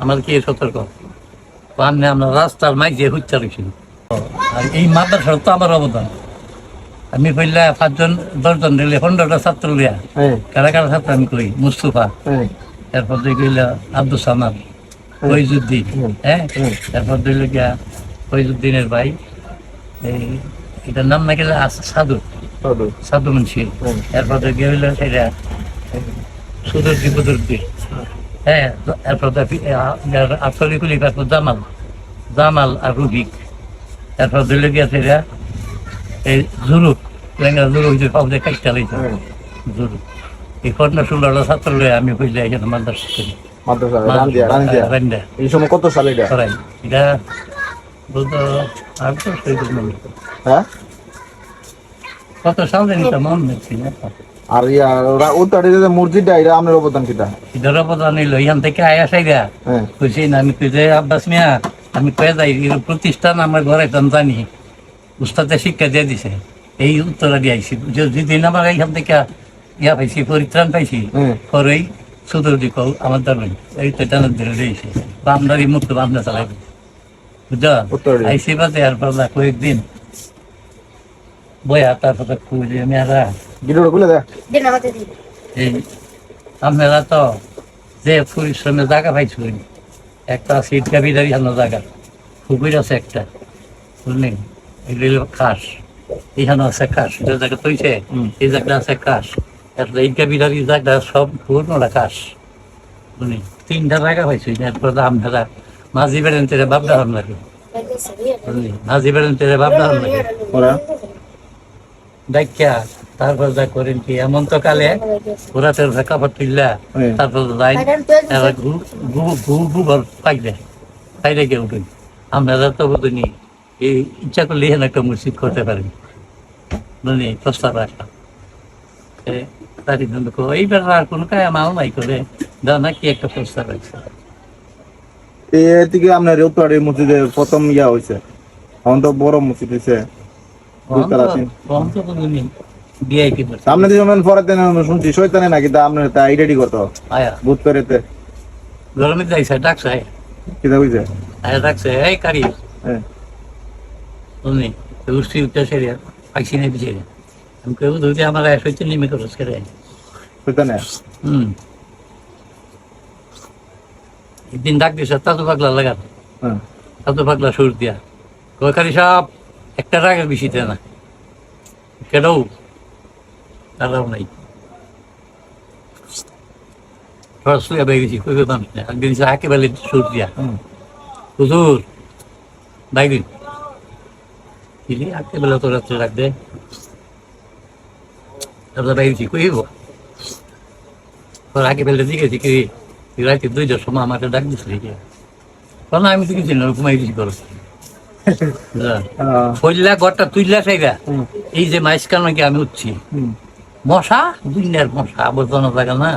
আমার কি সতর্ক? পান্নে আমরা রাস্তার মাইজে হুচ্চা রয়েছি আর এই মাদ্রাসার তো আমার অবদান। আমি পড়লে পাঁচজন দশজন দিলে পনেরোটা ছাত্র লিয়া হ্যাঁ। কারা কারা ছাত্র আমি করি? মুস্তফা হ্যাঁ। এরপর দিয়ে গেল আব্দুল সামাদ ফৈজুদ্দিন হুম। হ্যাঁ। এরপর দিল গিয়া ফৈজুদ্দিনের ভাই এই এটার নাম নাকি সাধু। সাধু। সাধু মুন্সি। এরপর গেল সেটা সুদর্দি বুদর্দি হ্যাঁ এরপর কুলি জামাল। জামাল আর রুবিক। এরপর দিল গিয়া সেটা এই জুরু লেঙ্গা জুরু হয়েছে পাবদে কাইটা লাইছে। হ্যাঁ জুরু এই ঘটনা ষোলোটা ছাত্র লয়ে আমি হইলে এখানে মাদ্রাসা করি। এই সময় কত সালে এটা? এটা বলতো আর তো সেই হ্যাঁ? কত সাল মন আর ইয়া ওরা যে মসজিদটা এটা আপনার অবদান কিটা? অবদান এখান থেকে আয়া সাইগা। হ্যাঁ। খুশি না আমি আব্বাস মিয়া আমি কয়ে যাই প্রতিষ্ঠান আমার ঘরে জানি। উস্তাদে শিক্ষা দিয়ে দিছে। এই উত্তরা দিয়ে আইসি যে- যেদিন আমার এইখান থেকে ইয়া পাইছি পরিত্রাণ পাইছি হুম। পরেই সুদূর দিক আমার ধরবেন। এই তো টানা ধরে বামদারি মুক্ত বামদা চালাইবে। উত্তরে। আইসি আর পারলা কয়েকদিন। বয়া তারপরে খুঁজে মেয়েরা গিটার খুলে দে। এই আপনারা তো যে পরিশ্রমে জায়গা পাইছেন একটা সিট কাবিদারি হানো জায়গা পুকুর আছে একটা বুঝলেন? এগুলো খাস এখানে আছে খাস যে জায়গা তৈছে হুম। এই জায়গা আছে খাস একটা এই কাবিদারি জায়গা সব পূর্ণটা খাস বুঝলেন? তিনটা জায়গা পাইছি এরপর আপনারা মাঝি বেড়েন তেরে বাপদা হন লাগে মাঝি বেড়েন তেরে বাপদা হন লাগে ওরা তারপর যা করেন কি এমন তো কালে ওরা তেল কাপড় তুললা হুম। তারপর যাই পাইলে পাইলে গিয়ে উঠুন আপনারা তো বুঝুনি এই ইচ্ছা করলে এখানে একটা মসজিদ করতে পারেন বুঝলি প্রস্তাব রাখা। তারই জন্য কো, এইবার আর কোনো কায়া মাল নাই করে দাও নাকি একটা প্রস্তাব রাখছে। থেকে আপনার উত্তরে মসজিদে প্রথম ইয়া হয়েছে এখন তো বড় মসজিদ হয়েছে সামনে দিন শুনছি শৈতানে নাকি তা আপনার তা আইডেডি আয়া। বুধ করেতে গরমে যাইছে ডাকছে কিতা বুঝছে আয়া ডাকছে এই কারি। উঠছি উঠতে সেরে পাইছি না বিচারে আমি কেউ ধরতে আমার হইতে নেমে খরচ করে শৈতানে হুম। একদিন ডাক তাতো পাগলা লাগাত হ্যাঁ। পাগলা সুর দিয়া। কয়কারি সব একটা রাগের বেশি দেয় না। কেডাও তারাও নাই। গেছি একদিন সুর দিয়া। হুম। হুজুর বাইরে দিলি একেবারে তো রাত্রে রাখ দে। তারপরে বাইরেছি কইব তোর আগে বেলে দিকেছি কি? তুই রাতে দুইটার সময় আমাকে ডাক দিছিলি। আমি তো কিছু না ঘুমাই দিছি করো আহ, ফইলা ঘরটা তুইলা এই যে মাইস কারণে কি আমি উঠছি? মশা? দুনিয়ার মশা আবর্জনা জায়গা না।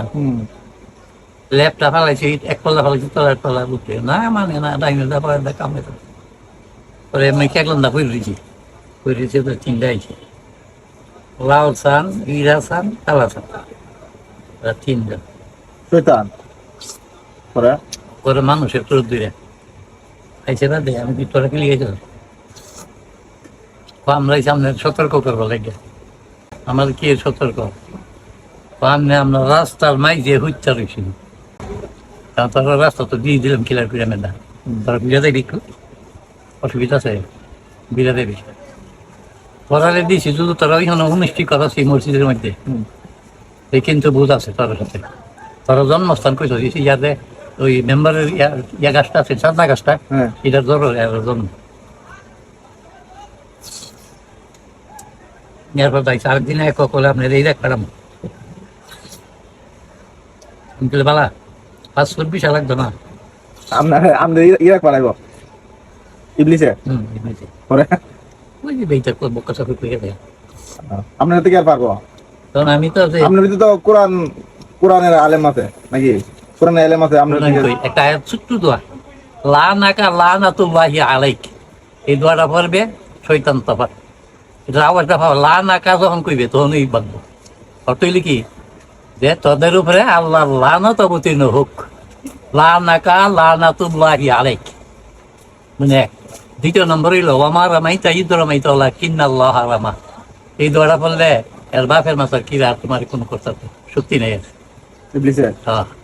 ল্যাপটা ফেলাইছে এক পাল্লা ফেলাইছে তলার উঠে। না মানে না ডাইনে দা পাড়া দা। কামে পরে আমি পড়ে দিয়েছি পড়ে দিয়েছে তো তিনটা আইছে। লাল সান ইরা সান কালা সান। তিনজন। শৈতান পরে? পরে মানুষের তোর দূরে আইছে না দে আমি কি তোরা কি লিখেছ আমরা সামনে সতর্ক করব লাগে আমার কি সতর্ক? সামনে আমরা রাস্তার মাইজে হুচ্চা রয়েছিল কারণ তোরা রাস্তা তো দিয়ে দিলাম কিলার করে মেদা তোরা বিরা দেবি একটু অসুবিধা আছে? বিরা দেবি পড়ালে দিয়েছি শুধু তোরা ওইখানে অনুষ্ঠিত করা সেই মসজিদের মধ্যে। কিন্তু বুঝ আছে তোর সাথে। তোর জন্মস্থান কইছ দিছি ইয়াতে ওই মেম্বারের ইয়া গাছটা আছে চাঁদা গাছটা হ্যাঁ। এটার ধরো এর জন্ম এরপর তাই চার দিনে এক কলে আপনার এই দেখ আমি বলে পাঁচ ফুট বিশা লাগতো না? আপনার আপনার ইরাক পালাইব। হুম। পরে? ওই যে বেইটা চাকরি করে দেয় আপনার থেকে আর পারব? তখন আমি তো আপনার ভিতরে তো কোরআন কোরআনের আলেম আছে নাকি? কোরআনের আলেম আছে প্রণাম একটা আয়াত ছোট্ট দোয়া। লা নাকা লা না আলাইক। এই দোয়াটা পড়বে শৈতান তফাত এটা আওয়াজটা লা নাকা যখন কইবে তখন এই অর্থ হইলে কি? যে তোদের উপরে আল্লাহ লানত অবতীর্ণ হোক। লানাকা লানাতুল্লাহি আলাইক। মানে। দ্বিতীয় নম্বর হইল আমার রামাইতা আল্লাহ কিন্নাল্লাহ রামা। এই দোয়াটা পড়লে এর বাপের মাথার কিরা তোমার কোনো কথা সত্যি নেই। হ্যাঁ।